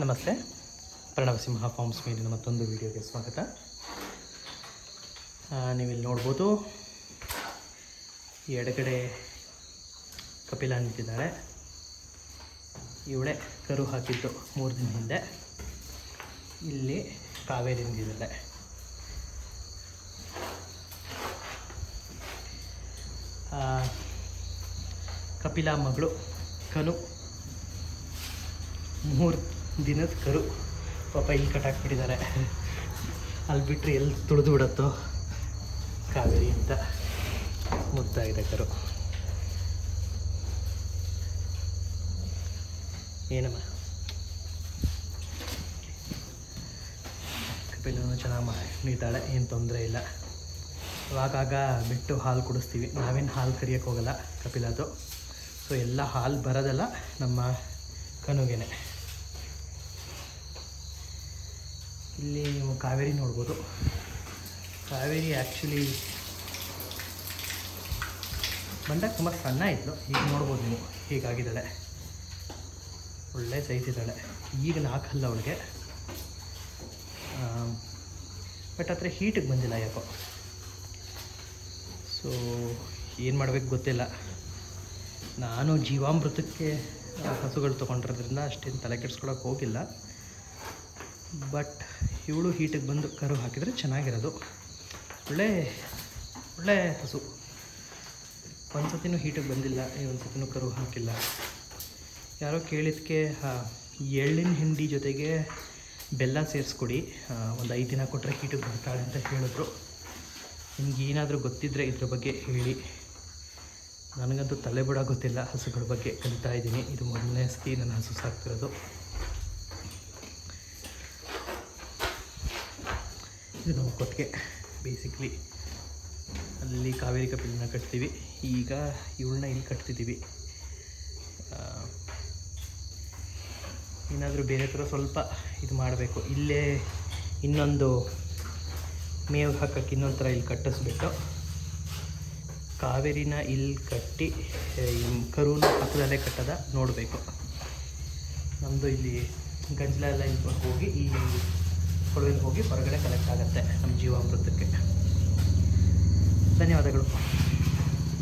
ನಮಸ್ತೆ. ಪ್ರಣವಸಿಂಹ ಫಾರ್ಮ್ಸ್ ಮೇಲಿನ ಮತ್ತೊಂದು ವಿಡಿಯೋಗೆ ಸ್ವಾಗತ. ನೀವಿಲ್ಲಿ ನೋಡ್ಬೋದು. ಎಡಗಡೆ ಕಪಿಲ ನಿಂತಿದ್ದಾಳೆ ಇವಳೆ ಕರು ಹಾಕಿದ್ದು ಮೂರು ದಿನ ಹಿಂದೆ. ಇಲ್ಲಿ ಕಾವೇರಿ ನಿಂತಿದ್ದಾಳೆ ಕಪಿಲ ಮಗಳು ಕನು ಮೂರು ದಿನದ ಕರು. ಪಾಪ ಇಲ್ಲಿ ಕಟ್ಟಾಕ್ಬಿಟ್ಟಿದ್ದಾರೆ. ಅಲ್ಲಿ ಬಿಟ್ಟರೆ ಎಲ್ಲಿ ತುಳಿದು ಬಿಡತ್ತೋ ಕಾವೇರಿ ಅಂತ ಮುದ್ದಾಗಿದೆ ಕರು. ಏನಮ್ಮ? ಕಪಿಲನು ಚೆನ್ನಾಗಿ ಮಾ ನೀತಾಳೆ, ಏನು ತೊಂದರೆ ಇಲ್ಲ. ಆಗಾಗ ಬಿಟ್ಟು ಹಾಲು ಕುಡಿಸ್ತೀವಿ. ನಾವೇನು ಹಾಲು ಕರಿಯೋಕ್ಕೋಗಲ್ಲ ಕಪಿಲದು ಸೊ ಎಲ್ಲ ಹಾಲು ಬರೋದೆಲ್ಲ ನಮ್ಮ ಕನುಗೆನೆ ಇಲ್ಲಿ ನೀವು ಕಾವೇರಿ ನೋಡ್ಬೋದು. ಕಾವೇರಿ ಆ್ಯಕ್ಚುಲಿ ಬಂದಾಗ ತುಂಬ ಸಣ್ಣ ಇದ್ಲು. ಈಗ ನೋಡ್ಬೋದು ನೀವು ಹೀಗಾಗಿದ್ದಾಳೆ. ಒಳ್ಳೆ ಸೈಜ್ ಇದ್ದಾಳೆ. ಈಗ ನಾಲ್ಕಲ್ಲ ಅವಳಿಗೆ. ಬಟ್ ಆದರೆ ಹೀಟಿಗೆ ಬಂದಿಲ್ಲ ಯಾಕೋ. ಸೊ ಏನು ಮಾಡಬೇಕು ಗೊತ್ತಿಲ್ಲ. ನಾನು ಜೀವಾಮೃತಕ್ಕೆ ಹಸುಗಳು ತೊಗೊಂಡಿರೋದ್ರಿಂದ ಅಷ್ಟೇನು ತಲೆ ಕೆಡ್ಸ್ಕೊಳಕ್ಕೆ ಹೋಗಿಲ್ಲ. ಬಟ್ ಇವಳು ಹೀಟಿಗೆ ಬಂದು ಕರು ಹಾಕಿದರೆ ಚೆನ್ನಾಗಿರೋದು. ಒಳ್ಳೆ ಒಳ್ಳೆ ಹಸು ಒಂದು ಸತಿನೂ ಹೀಟಿಗೆ ಬಂದಿಲ್ಲ ಒಂದು ಸತಿನೂ ಕರು ಹಾಕಿಲ್ಲ. ಯಾರೋ ಕೇಳಿದ್ದಕ್ಕೆ ಎಳ್ಳಿನ ಹಿಂಡಿ ಜೊತೆಗೆ ಬೆಲ್ಲ ಸೇರಿಸ್ಕೊಡಿ. ಒಂದು ಐದು ದಿನ ಕೊಟ್ಟರೆ ಹೀಟಿಗೆ ಬರ್ತಾಳೆ ಅಂತ ಹೇಳಿದ್ರು. ನಿಮ್ಗೆ ಏನಾದರೂ ಗೊತ್ತಿದ್ದರೆ ಇದ್ರ ಬಗ್ಗೆ ಹೇಳಿ. ನನಗಂತೂ ತಲೆ ಬಿಡೋ ಗೊತ್ತಿಲ್ಲ ಹಸುಗಳ ಬಗ್ಗೆ ಕಲಿತಾ ಇದ್ದೀನಿ. ಇದು ಮೊದಲನೇ ಸತಿ ನನ್ನ ಹಸು ಸಾಕ್ತಿರೋದು. ಇದು ನಮ್ಮ ಕೊಟ್ಟಿಗೆ. ಬೇಸಿಕ್ಲಿ ಅಲ್ಲಿ ಕಾವೇರಿ ಕಪಿಲನ್ನ ಕಟ್ತೀವಿ. ಈಗ ಇವಳನ್ನ ಇಲ್ಲಿ ಕಟ್ತಿದ್ದೀವಿ. ಏನಾದರೂ ಬೇರೆ ಥರ ಸ್ವಲ್ಪ ಇದು ಮಾಡಬೇಕು. ಇಲ್ಲೇ ಇನ್ನೊಂದು ಮೇವು ಹಾಕಕ್ಕೆ ಇನ್ನೊಂದು ಥರ ಇಲ್ಲಿ ಕಟ್ಟಿಸ್ಬಿಟ್ಟು, ಕಾವೇರಿನ ಇಲ್ಲಿ ಕಟ್ಟಿ ಕರುನ ಪಕ್ಕದಲ್ಲೇ ಕಟ್ಟದ ನೋಡಬೇಕು. ನಮ್ಮದು ಇಲ್ಲಿ ಗಂಜಲ ಎಲ್ಲ ಇಲ್ಲಿ ಹೋಗಿ ಈ ಕೊಳವೆಗೆ ಹೋಗಿ ಹೊರಗಡೆ ಕಲೆಕ್ಟ್ ಆಗುತ್ತೆ. ನಮ್ಮ ಜೀವಾಮೃತಕ್ಕೆ. ಧನ್ಯವಾದಗಳು.